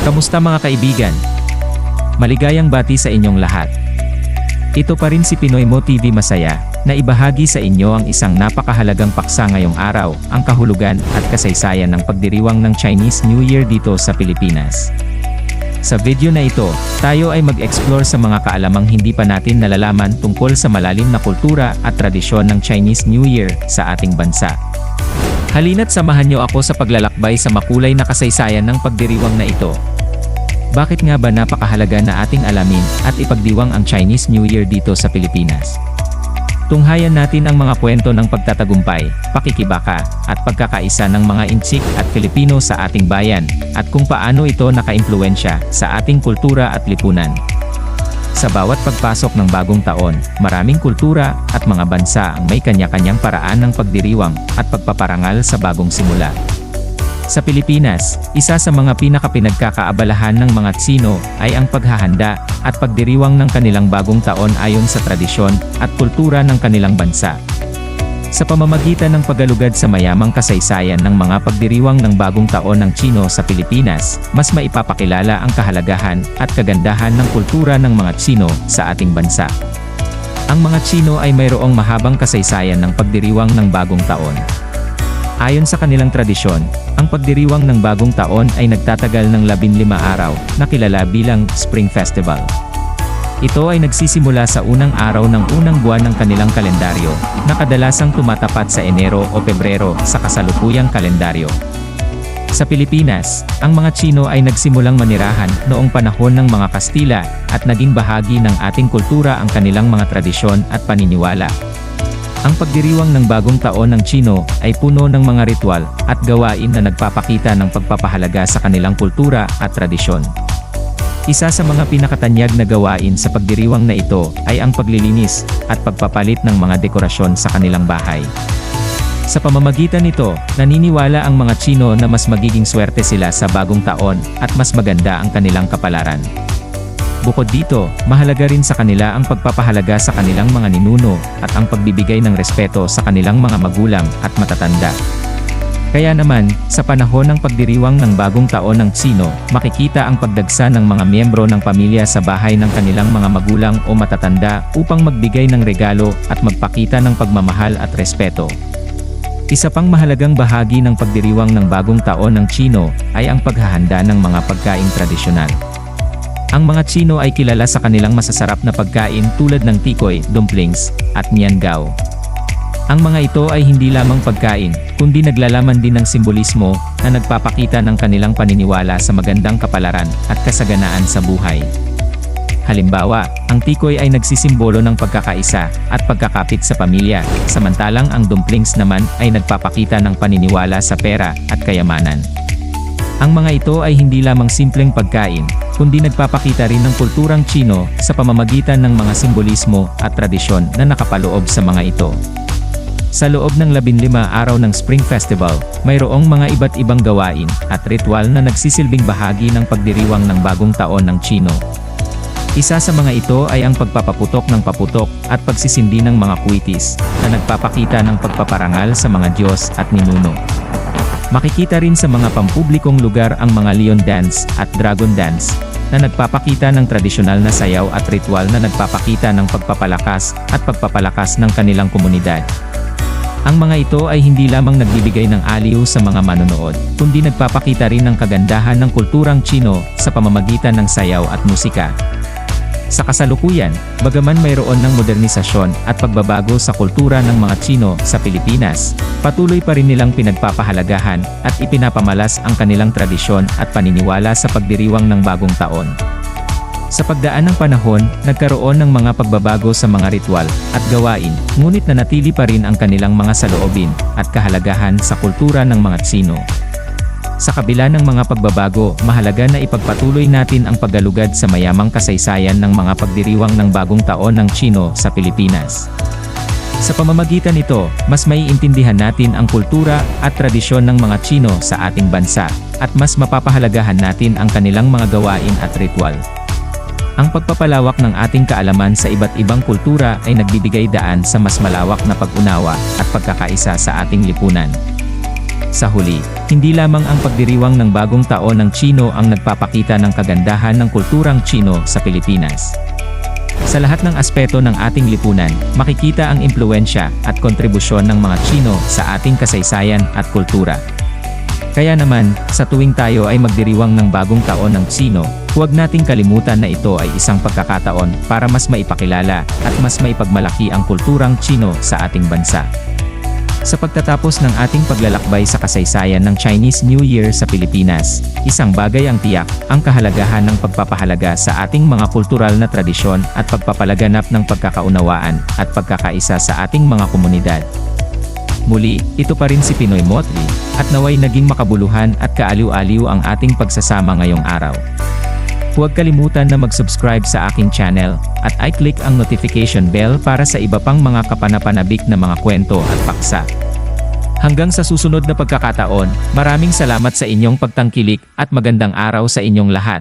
Kamusta mga kaibigan? Maligayang bati sa inyong lahat. Ito pa rin si Pinoy Mo TV Masaya, na ibahagi sa inyo ang isang napakahalagang paksa ngayong araw, ang kahulugan at kasaysayan ng pagdiriwang ng Chinese New Year dito sa Pilipinas. Sa video na ito, tayo ay mag-explore sa mga kaalamang hindi pa natin nalalaman tungkol sa malalim na kultura at tradisyon ng Chinese New Year sa ating bansa. Halina't samahan niyo ako sa paglalakbay sa makulay na kasaysayan ng pagdiriwang na ito. Bakit nga ba napakahalaga na ating alamin at ipagdiwang ang Chinese New Year dito sa Pilipinas? Tunghayan natin ang mga kwento ng pagtatagumpay, pakikibaka, at pagkakaisa ng mga Intsik at Filipino sa ating bayan, at kung paano ito nakaimpluensya sa ating kultura at lipunan. Sa bawat pagpasok ng bagong taon, maraming kultura at mga bansa ang may kanya-kanyang paraan ng pagdiriwang at pagpaparangal sa bagong simula. Sa Pilipinas, isa sa mga pinakapinagkakaabalahan ng mga Tsino ay ang paghahanda at pagdiriwang ng kanilang bagong taon ayon sa tradisyon at kultura ng kanilang bansa. Sa pamamagitan ng pagalugad sa mayamang kasaysayan ng mga pagdiriwang ng bagong taon ng Tsino sa Pilipinas, mas maipapakilala ang kahalagahan at kagandahan ng kultura ng mga Tsino sa ating bansa. Ang mga Tsino ay mayroong mahabang kasaysayan ng pagdiriwang ng bagong taon. Ayon sa kanilang tradisyon, ang pagdiriwang ng bagong taon ay nagtatagal ng 15 araw, na kilala bilang Spring Festival. Ito ay nagsisimula sa unang araw ng unang buwan ng kanilang kalendaryo, na kadalasang tumatapat sa Enero o Pebrero sa kasalukuyang kalendaryo. Sa Pilipinas, ang mga Tsino ay nagsimulang manirahan noong panahon ng mga Kastila at naging bahagi ng ating kultura ang kanilang mga tradisyon at paniniwala. Ang pagdiriwang ng bagong taon ng Tsino ay puno ng mga ritual at gawain na nagpapakita ng pagpapahalaga sa kanilang kultura at tradisyon. Isa sa mga pinakatanyag na gawain sa pagdiriwang na ito ay ang paglilinis at pagpapalit ng mga dekorasyon sa kanilang bahay. Sa pamamagitan nito, naniniwala ang mga Tsino na mas magiging swerte sila sa bagong taon at mas maganda ang kanilang kapalaran. Bukod dito, mahalaga rin sa kanila ang pagpapahalaga sa kanilang mga ninuno at ang pagbibigay ng respeto sa kanilang mga magulang at matatanda. Kaya naman, sa panahon ng pagdiriwang ng bagong taon ng Tsino, makikita ang pagdagsa ng mga miyembro ng pamilya sa bahay ng kanilang mga magulang o matatanda upang magbigay ng regalo at magpakita ng pagmamahal at respeto. Isa pang mahalagang bahagi ng pagdiriwang ng bagong taon ng Tsino ay ang paghahanda ng mga pagkaing tradisyonal. Ang mga Tsino ay kilala sa kanilang masasarap na pagkain tulad ng tikoy, dumplings, at niangao. Ang mga ito ay hindi lamang pagkain, kundi naglalaman din ng simbolismo na nagpapakita ng kanilang paniniwala sa magandang kapalaran at kasaganaan sa buhay. Halimbawa, ang tikoy ay nagsisimbolo ng pagkakaisa at pagkakapit sa pamilya, samantalang ang dumplings naman ay nagpapakita ng paniniwala sa pera at kayamanan. Ang mga ito ay hindi lamang simpleng pagkain, kundi nagpapakita rin ng kulturang Tsino sa pamamagitan ng mga simbolismo at tradisyon na nakapaloob sa mga ito. Sa loob ng 15 araw ng Spring Festival, mayroong mga iba't ibang gawain at ritual na nagsisilbing bahagi ng pagdiriwang ng bagong taon ng Tsino. Isa sa mga ito ay ang pagpapaputok ng paputok at pagsisindi ng mga kuitis na nagpapakita ng pagpaparangal sa mga Diyos at ninuno. Makikita rin sa mga pampublikong lugar ang mga Leon Dance at Dragon Dance na nagpapakita ng tradisyonal na sayaw at ritual na nagpapakita ng pagpapalakas at pagpapalakas ng kanilang komunidad. Ang mga ito ay hindi lamang nagbibigay ng aliw sa mga manonood, kundi nagpapakita rin ng kagandahan ng kulturang Tsino sa pamamagitan ng sayaw at musika. Sa kasalukuyan, bagaman mayroon ng modernisasyon at pagbabago sa kultura ng mga Tsino sa Pilipinas, patuloy pa rin nilang pinagpapahalagahan at ipinapamalas ang kanilang tradisyon at paniniwala sa pagdiriwang ng bagong taon. Sa pagdaan ng panahon, nagkaroon ng mga pagbabago sa mga ritual at gawain, ngunit nanatili pa rin ang kanilang mga saloobin at kahalagahan sa kultura ng mga Tsino. Sa kabila ng mga pagbabago, mahalaga na ipagpatuloy natin ang paggalugad sa mayamang kasaysayan ng mga pagdiriwang ng bagong taon ng Tsino sa Pilipinas. Sa pamamagitan nito, mas maiintindihan natin ang kultura at tradisyon ng mga Tsino sa ating bansa, at mas mapapahalagahan natin ang kanilang mga gawain at ritual. Ang pagpapalawak ng ating kaalaman sa iba't ibang kultura ay nagbibigay daan sa mas malawak na pag-unawa at pagkakaisa sa ating lipunan. Sa huli, hindi lamang ang pagdiriwang ng bagong taon ng Chino ang nagpapakita ng kagandahan ng kulturang Chino sa Pilipinas. Sa lahat ng aspeto ng ating lipunan, makikita ang impluensya at kontribusyon ng mga Chino sa ating kasaysayan at kultura. Kaya naman, sa tuwing tayo ay magdiriwang ng bagong taon ng Chino, huwag nating kalimutan na ito ay isang pagkakataon para mas maipakilala at mas maipagmalaki ang kulturang Chino sa ating bansa. Sa pagtatapos ng ating paglalakbay sa kasaysayan ng Chinese New Year sa Pilipinas, isang bagay ang tiyak, ang kahalagahan ng pagpapahalaga sa ating mga kultural na tradisyon at pagpapalaganap ng pagkakaunawaan at pagkakaisa sa ating mga komunidad. Muli, ito pa rin si Pinoy Motley, at naway naging makabuluhan at kaaliw-aliw ang ating pagsasama ngayong araw. Huwag kalimutan na mag-subscribe sa aking channel, at i-click ang notification bell para sa iba pang mga kapanapanabik na mga kwento at paksa. Hanggang sa susunod na pagkakataon, maraming salamat sa inyong pagtangkilik at magandang araw sa inyong lahat.